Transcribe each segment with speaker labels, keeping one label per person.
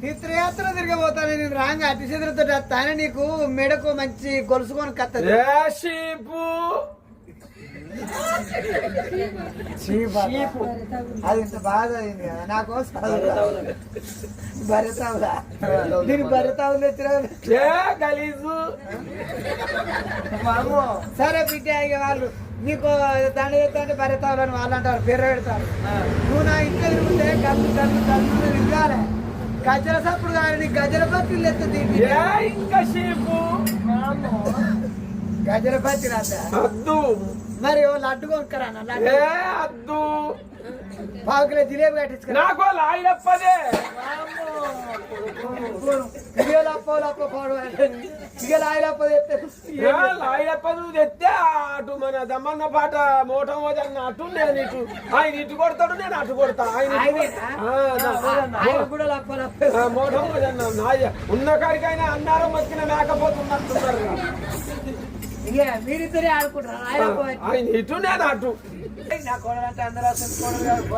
Speaker 1: తీర్థయాత్ర తిరగబోతాను నేను రాంగ్ అతి చేతులతో వస్తాను నీకు మెడకు మంచి గొలుసుకొని కత్తది. అది ఇంత బాధ అయింది నాకు భరతావులా. దీని భరతావులు తెచ్చినా సరే బిడ్డ వాళ్ళు నీకు దండ చేస్తాంటే భరతావులని వాళ్ళు అంటారు పేరు పెడతారు. నువ్వు నా ఇంట్లో తిరుగుతే కళ్ళు కళ్ళు కళ్ళు తిరగాలి గజల సప్పుడు కానీ నీకు గజల పత్రులు ఎత్తుంది
Speaker 2: ఇంకా షీపు
Speaker 1: గజల పత్రి రాదా
Speaker 2: అద్దు.
Speaker 1: మరి ఓ లడ్డు కొనుక్కరా లడ్డు?
Speaker 2: ఏ అద్దు
Speaker 1: పావు కిలో జిలేబీ కట్టించుకురా.
Speaker 2: నాకు లాయప్పదే
Speaker 1: ఇదే లప్ప పోవడం ఇక లాయలప్ప తెస్తే
Speaker 2: లాయప్ప నువ్వు తెస్తే అటు మన దమ్మన్న పాట మోటం వదన్న అటు నేను ఇటు. ఆయన ఇటు కొడతాడు నేను అటు కొడతా. ఆయన
Speaker 1: కూడా లప్ప లప్ప
Speaker 2: మోటం వదన్న నాయ ఉన్న కాడికైనా అన్నారం వచ్చిన మేకపోతున్నట్టున్నారు
Speaker 1: మీరిద్దరే ఆడుకుంటారు. ఆయన
Speaker 2: ఇటు నేను అటు.
Speaker 1: నా కోడలంటే అందరూ అసలు కోడలు కాదు,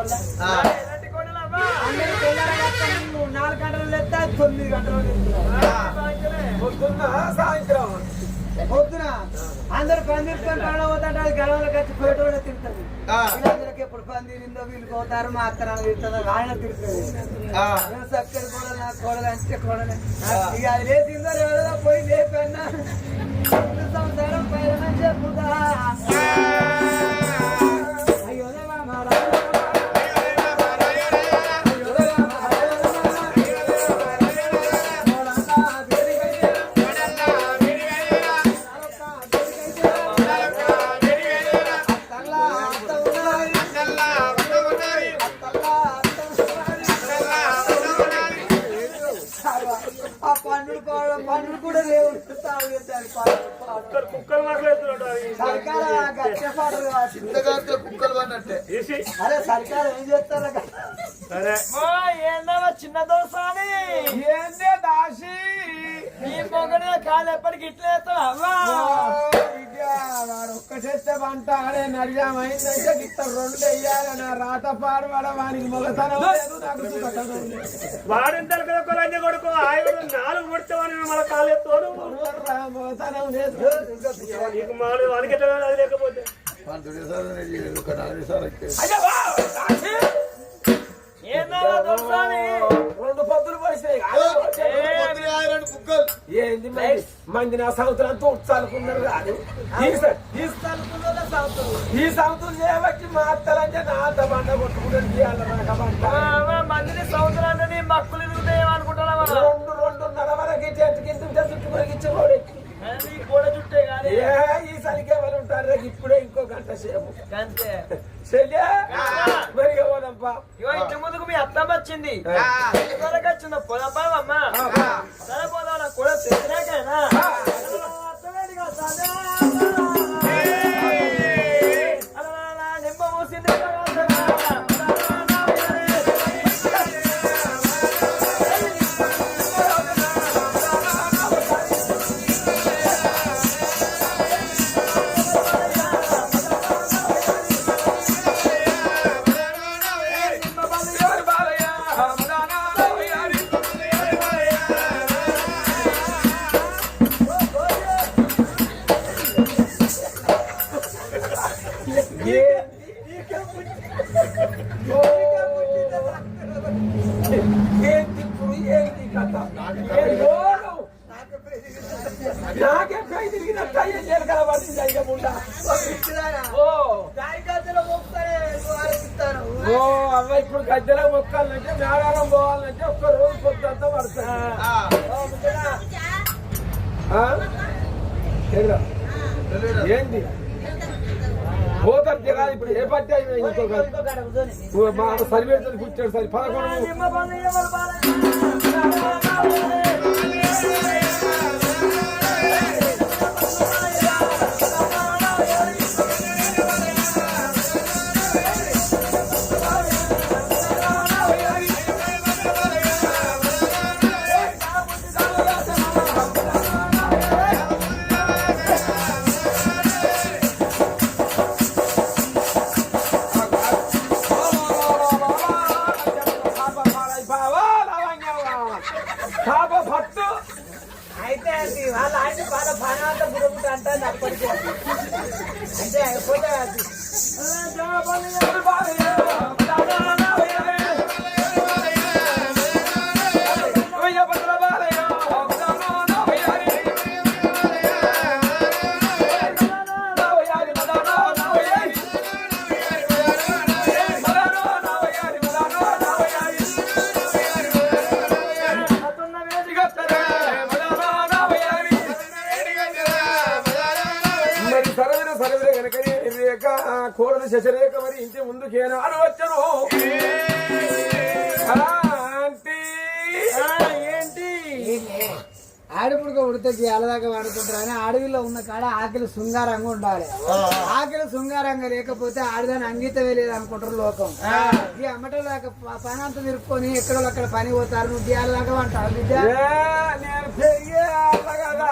Speaker 1: నువ్వు నాలుగు గంటలు తెస్తా తొమ్మిది గంటలు.
Speaker 2: పొద్దున్న సాయంత్రం.
Speaker 1: పొద్దున అందరు పని తీసుకొని పనులు పోతాంటే అది గడవలకు వచ్చి ఫోటోలో తిరుగుతుంది వీళ్ళందరికీ ఎప్పుడు పని తీరిందో వీళ్ళు పోతారు మా నాన్న తిరుగుతుందో ఆయన నేను చక్కని కోడలు నా కోడలు అంటే కోడలే. ఇక అది లేచిందో ఎవరో పోయి లేపన్నా సంసారం పైన చెప్పుదా
Speaker 3: ఇంతకంటే కుక్కలు పడినట్టే.
Speaker 1: అరే సర్కారు ఏం చేస్తారా?
Speaker 4: సరే.
Speaker 1: చిన్న దోసాని
Speaker 2: ఏందే దాసి?
Speaker 1: నీ పొగడే కాలు ఎప్పటికి ఇట్లా
Speaker 2: వాడు ఒక్కటేస్తే వంట ఆడే నడియామైందంటే గిట్ట రెండు వెయ్యాలి నా రాత పాడు వాడ వానికి మొగతనం.
Speaker 4: వాడిన తలక ఒక లంజ కొడుకు ఆయన నాలుగు ముడితే మన కాలెత్తోడు
Speaker 2: రా, మొగతనం లేదు.
Speaker 4: నీకు మాలు వానికి ఎట్లా అది లేకపోతే.
Speaker 3: పంతుడి
Speaker 2: ఏంది మంది. నా సంవత్సరం ఉత్సాలుకున్నారు కాదు. ఈ సంవత్సరం చేయబట్టి మా అత్తలంటే నా అత్త బండ కొట్టుకుంటాను
Speaker 1: మందిని సంవత్సరాన్ని మక్కులు అనుకుంటున్నా
Speaker 2: రెండు రెండున్నర వరకు చెట్టు కింద ఉంటే చుట్టూ మరిగిచ్చి కోడెక్కి
Speaker 1: కూడా చుట్టే కానీ
Speaker 2: ఏ ఈ సరికి ఎవరు ఉంటారు? రేపు ఇప్పుడే ఇంకో గంట సేపు.
Speaker 1: అంతే
Speaker 2: చెల్లె మరి పోదంపా.
Speaker 1: ఇగో ఇంటి ముందుకు మీ అత్తమ్మ వచ్చింది. వరకు వచ్చింది పోదమ్మా అమ్మ 아. నాకే
Speaker 2: పై తిరిగినట్టు అయ్యే జీలకర్ర పట్టింది అయ్యకుండా ఓ. ఓ అవ్వ ఇప్పుడు గద్దెలో మొక్కాలంటే మేడారం పోవాలంటే ఒక్క రోజు పొద్దుంతా పడుతుంది. ఆ? పోతారు తిరాలి ఇప్పుడు ఏ పట్టి సరిపెడుతుంది కూర్చోడు సరి. పదకొండు.
Speaker 3: అది
Speaker 1: వాళ్ళ ఆయన
Speaker 2: వాళ్ళ భారత గురువుట అంటారు అప్పటికే అంటే అయిపోతే కోడలు శశరేఖ మరి ఇంటి ముందుకేనా? అని వచ్చను.
Speaker 1: ఏంటి? ఆడపుడుక ఉడితే అలదాకా వాడుకుంటారు అని అడవిలో ఉన్న కాడ ఆకలి శృంగారంగా ఉండాలి. ఆకలి శృంగారంగా లేకపోతే ఆడదాని అంగీతమే లేదు అనుకుంటారు లోకం ఈ అమ్మటలాగా పని అంతా తిరుక్కొని ఎక్కడో అక్కడ పని పోతారు నువ్వు దియాలలాగా అంటావు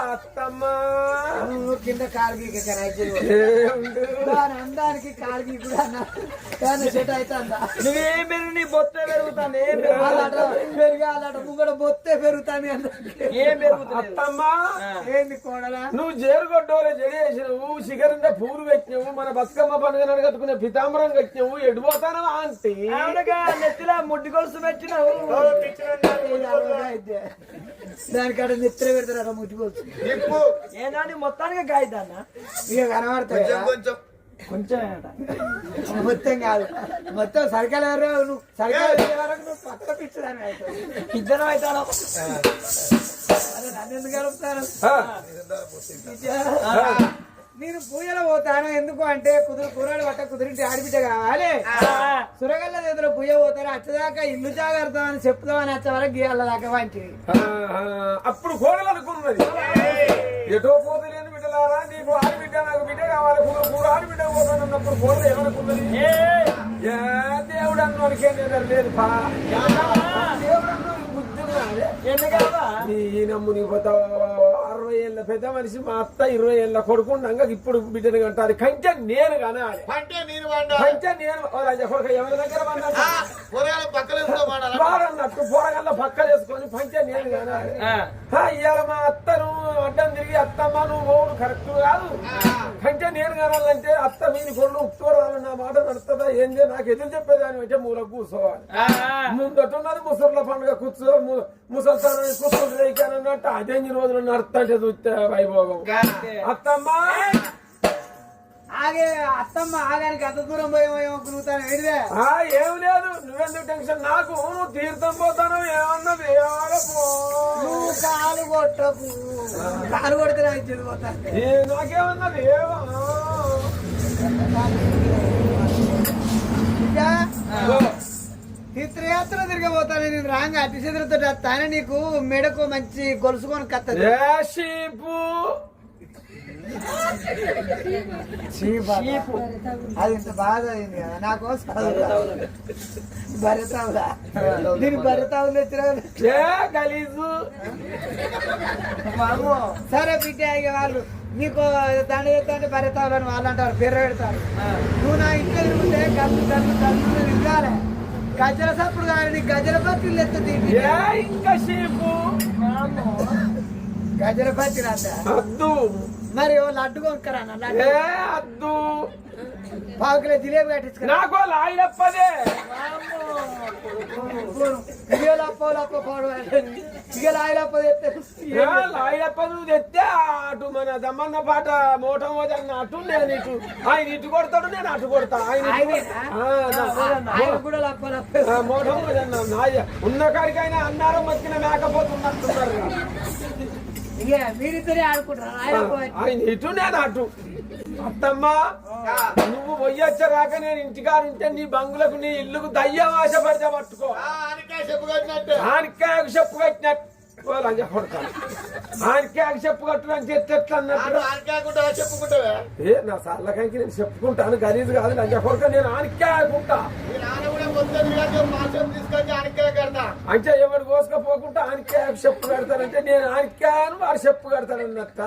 Speaker 2: అత్తమ్మ
Speaker 1: నువ్వు కింద అందానికి కాలుకి కూడా సెట్ అవుతుందా?
Speaker 4: నువ్వేం పెరుగు నీ బొత్త పెరుగుతాను ఏం
Speaker 1: బొత్తే పెరుగుతాను
Speaker 4: ఏం పెరుగుతుంది
Speaker 2: అత్తమ్మ
Speaker 1: ఏంది కోడలా?
Speaker 2: నువ్వు జేరుగొడ్డోలే జడేసినవు శిఖరింద పూలు పెట్టినవు మన బతుకమ్మ పండుగ కట్టుకునే పితాంబరం కట్టినవు ఎడిపోతాను ఆంటీ?
Speaker 4: నెత్తిలా ముడ్డి కొలుసు పెట్టినావు
Speaker 1: దానికాడ నిద్ర పెడతారు ముట్టిపోవచ్చు
Speaker 3: నిప్పు
Speaker 4: ఏనాని మొత్తానికి గాయదాన్న
Speaker 1: ఇక కనబడతాయి?
Speaker 3: కొంచెం. కొంచెం
Speaker 1: మొత్తం కాదు. మొత్తం సరికాలు ఎవరు? నువ్వు వెళ్ళే వరకు నువ్వు పక్క పిచ్చదాన్ని అవుతావు.
Speaker 4: ఇద్దరం అవుతాను
Speaker 1: నన్ను ఎందుకు నేను పూజలో పోతాను. ఎందుకు అంటే కుదురు కూరడు పట్ట కుదిరింటి ఆడిబిడ్డ కావాలి. సురగల్ల దగ్గర పూజ పోతారు. అచ్చదాకా ఇల్లు జాగ్రత్త అని చెప్తామని వచ్చే వరకు గీయాల దాకా
Speaker 2: ఆ, అప్పుడు కోడలు అనుకున్నది. ఎటో పోతలేని బిడ్డలారా నీకు ఆడబిడ్డ నాకు బిడ్డ కావాలి. కూర కూర ఆడబిడ్డ పోతానన్నప్పుడు కోడలు ఏమనుకున్నది ఏ! దేవుడు అన్నోనికే నేను లేదు పా. దేవుడు అన్నోనికి బుద్ధి ఉన్నదే.
Speaker 4: ఎందుకమ్మా
Speaker 2: ఈ నమ్ముని పోతా అరవై ఏళ్ళ పెద్ద మనిషి మా అత్త ఇరవై ఏళ్ళ కొడుకుండగా ఇప్పుడు బిడ్డను కంటారు. కంటే నేను కనాలి
Speaker 3: అంటే నేను వాడా
Speaker 2: కంటే నేను. కొడుక ఎవరి దగ్గర పడినట్టు
Speaker 3: కూరగాయలు పక్కన వేసుకో వాడాలి?
Speaker 2: వాడన్నట్టు పోరగల్ల పక్క చేసుకొని పంచే నేను కనాలి ఆ, ఇవాళ మా అత్తను అడ్డం తిరిగి అత్తమ్మ నువ్వు ఓడు కరెక్ట్ కాదు. కంటే నేను కనాలంటే అత్త మీని కొడుకు ఉక్కోరాలు నా మాట నడుతుందా ఏంది? నాకు ఎదురు చెప్పేదాని అంటే మూల కూర్చోవాలి. ముందటున్నది ముసర్ల పండుగ కూర్చో ముసల్తానం కూర్చోదు అన్నట్టు అదే రోజులు నడుతుంటే చూస్తే వైభోగం. అత్తమ్మ!
Speaker 1: ఆగే అత్తమ్మ ఆగానికి అంత దూరం పోయేమో
Speaker 2: ఏం లేదు. నువ్వెందుకు టెన్షన్? నాకు నువ్వు తీర్థం పోతాను
Speaker 1: నువ్వు కాలు కొట్టకు. కాలు కొడితే నాకు చెడిపోతాను
Speaker 2: ఏ నాకేమన్నది ఏమో
Speaker 1: తీర్థయాత్ర తిరగబోతాను నేను రాంగా. అతి చెదురుతో వస్తాను నీకు మెడకు మంచి గొలుసుకొని కత్తది. చీపు. అది ఇంత బాధ అయింది కదా. నాకు భరతావులా. దీని భరతావులు
Speaker 2: గలీజు.
Speaker 1: సరే బిడ్డ వాళ్ళు నీకు దండ చేస్తాంటే భరతావులని వాళ్ళు అంటారు పేరు పెడతారు. నువ్వు నా ఇంట్లో తిరుగుతే కళ్ళు కళ్ళు కళ్ళు తిరగాలి. గజల సప్పుడు కానీ గజల పత్రులు ఎత్తుంది
Speaker 2: ఇంకా
Speaker 1: గజల పత్రి
Speaker 2: అద్దు
Speaker 1: మరి లడ్డు కొనుక్కరా లడ్డు.
Speaker 2: అద్దు.
Speaker 1: జిలేబీ
Speaker 2: నాకు
Speaker 1: లప్ప ఇక తెస్తే
Speaker 2: అటు మన దమ్మన్న పాట మోటం వదన్న అటు నేను ఇటు. ఆయన ఇటు కొడతాడు నేను అటు కొడతా. ఆయన
Speaker 1: కూడా లప్ప లప్ప.
Speaker 2: ఆ, మోటం వదన్న ఉన్న కాడికైనా అన్నారం మక్కిన మేకపోతున్నట్టున్నారు
Speaker 1: ఆయన
Speaker 2: ఇటు నేను అటు. అత్తమ్మ నువ్వు పొయ్యొచ్చరాక నేను ఇంటికాడ ఉంటే నీ బంగులకు నీ ఇల్లుకు దయ్యం ఆశ పడితే పట్టుకో.
Speaker 3: ఆనకాయ చెప్పు కట్టినట్టే.
Speaker 2: ఆనికాయకు చెప్పు ఆనికాయకు చెప్పు కట్టినట్టు ఎట్లా అన్నట్టు? ఏ నా సార్లకాయకి నేను చెప్పుకుంటాను గలీజు కాదు లంజ కొడక. నేను ఆనికాయకుంటా
Speaker 3: మీ నాన్న కూడా మొత్తం మాసం తీసుకొచ్చి ఆనకాయ కడతా
Speaker 2: అంటే ఎవరు కోసుకపోకుండా ఆనికాయకు చెప్పు కడతానంటే నేను ఆనికాయను వాడు చెప్పు కడతానన్నట్ట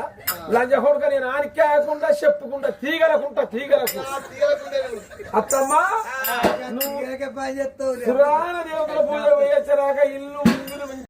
Speaker 2: లంజ కొడక నేను ఆనికాయకుండా చెప్పుకుంటా తీగలకుంటా తీగలకు. అత్తమ్మ
Speaker 1: చేస్తావు
Speaker 2: పురాణ దేవతల పూజ వేయచ్చరాక ఇల్లు